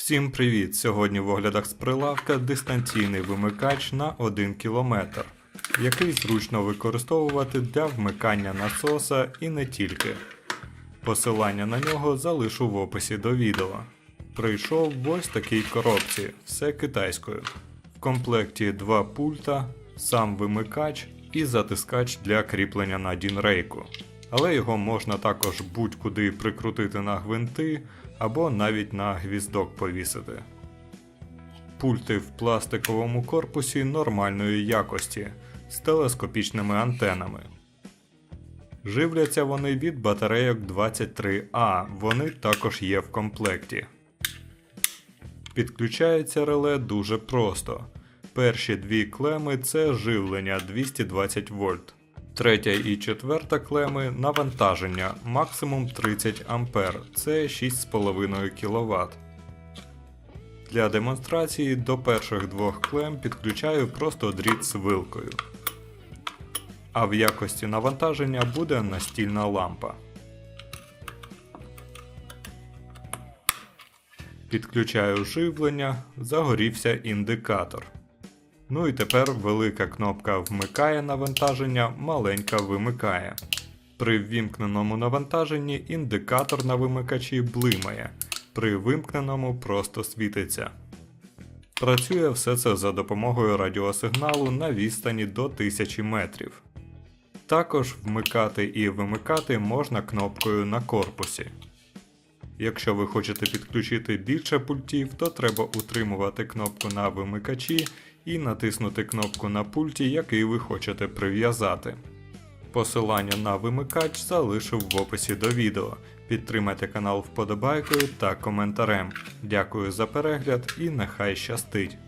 Всім привіт! Сьогодні в оглядах з прилавка дистанційний вимикач на 1 км, який зручно використовувати для вмикання насоса і не тільки. Посилання на нього залишу в описі до відео. Прийшов в ось такій коробці, все китайською. В комплекті два пульта, сам вимикач і затискач для кріплення на дінрейку. Але його можна також будь-куди прикрутити на гвинти або навіть на гвіздок повісити. Пульти в пластиковому корпусі нормальної якості з телескопічними антенами. Живляться вони від батарейок 23А, вони також є в комплекті. Підключається реле дуже просто. Перші дві клеми це живлення 220 вольт. Третя і четверта клеми навантаження максимум 30 А, це 6,5 кВт. Для демонстрації до перших двох клем підключаю просто дріт з вилкою. А в якості навантаження буде настільна лампа. Підключаю живлення, загорівся індикатор. Ну і тепер велика кнопка вмикає навантаження, маленька вимикає. При ввімкненому навантаженні індикатор на вимикачі блимає, при вимкненому просто світиться. Працює все це за допомогою радіосигналу на відстані до 1000 метрів. Також вмикати і вимикати можна кнопкою на корпусі. Якщо ви хочете підключити більше пультів, то треба утримувати кнопку на вимикачі і натиснути кнопку на пульті, який ви хочете прив'язати. Посилання на вимикач залишив в описі до відео. Підтримайте канал вподобайкою та коментарем. Дякую за перегляд і нехай щастить!